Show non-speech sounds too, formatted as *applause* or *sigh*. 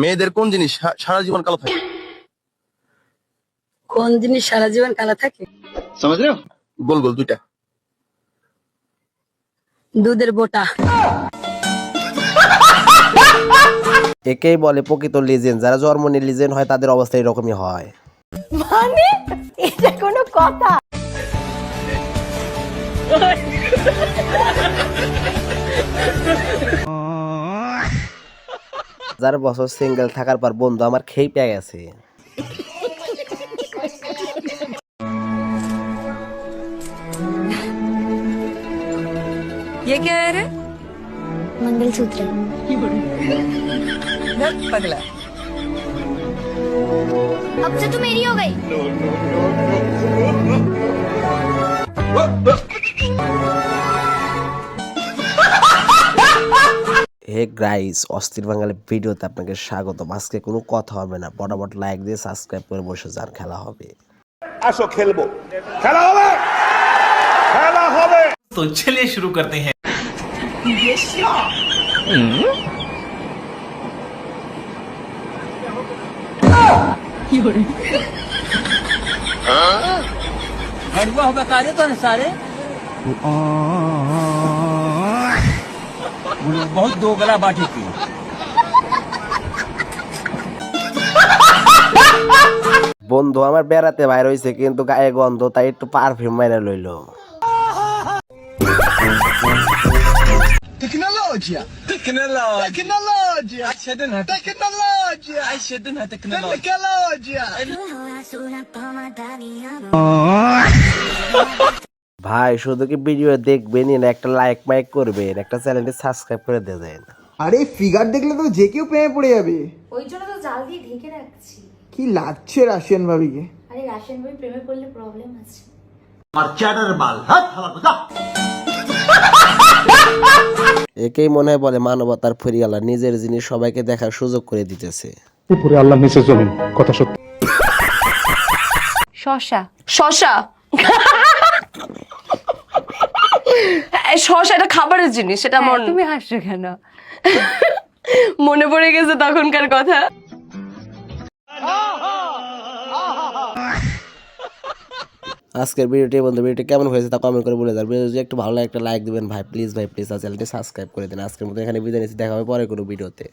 মেয়েদের কোন জিনিস সারা জীবন কালো থাকে? কোন জিনিস সারা জীবন কালা থাকে? গোল গোল দুইটা। দুধের বোটা। একেই বলে প্রকৃত লিজেন্ড যারা জন্ম নিয়ে লিজেন্ড হয় তাদের অবস্থা এরকমই হয়। মানে? এটা কোনো কথা? *laughs* যার বছর সিঙ্গেল থাকার পর বন্ধু আমার খেয়ে পেয়ে গেছে ये क्या है रे मंगलसूत्र पगला अब से तू मेरी हो गई হে গ্রাইস অস্থির বাঙালি ভিডিওতে আপনাকে স্বাগতম আজকে কোনো কথা হবে না বটাবট লাইক দিয়ে সাবস্ক্রাইব করে বসে যান খেলা হবে আসো খেলবো খেলা হবে খেলা হবে तो चलिए शुरू करते हैं बहुत दो गला बाटी थी বন্ধু আমার বেড়াতে বাইর হয়েছে কিন্তু গায়ে গন্ধ তাই একটু পারফিউম মাইরা লইলো Tecnologia! Tecnologia! Tecnologia! Tecnologia! Tecnologia! Tecnologia! ভাই শুধু কি ভিডিও দেখবেনই না একটা লাইক মাইক করবেন একটা চ্যানেলটি সাবস্ক্রাইব করে দেবেন আরে ফিগার দেখলে তো যে কেউ প্রেমে পড়ে যাবে। ওই জন্য তো জাল দিয়ে ঢেকে রাখছি। কি লাগছে রাশিয়ান ভাবিকে? আরে রাশিয়ান বই প্রেমে পড়লে প্রবলেম আছে। একেই মনে হয় বলে মানবতার ফরিয়ালা নিজের জিনিস সবাইকে দেখার সুযোগ করে দিতেছে। উপরে আল্লাহ নিচে জমিন কথা সত্য। শশা শশা। শশা এটা খাবারের জিনিস সেটা আমার তুমি হাসছো কেন? মনে পড়ে গেছে তখনকার কথা। আজকের ভিডিওটি বন্ধু ভিডিওটি কেমন হয়েছে তা কমেন্ট করে বলে যান ভিডিও যদি একটু ভালো লাগে একটা লাইক দিবেন ভাই প্লিজ ভাই প্লিজ আর চ্যানেলটি সাবস্ক্রাইব করে দিন। আজকের মতো এখানে বিদায় নিচ্ছি। দেখা হবে পরে কোনো ভিডিওতে।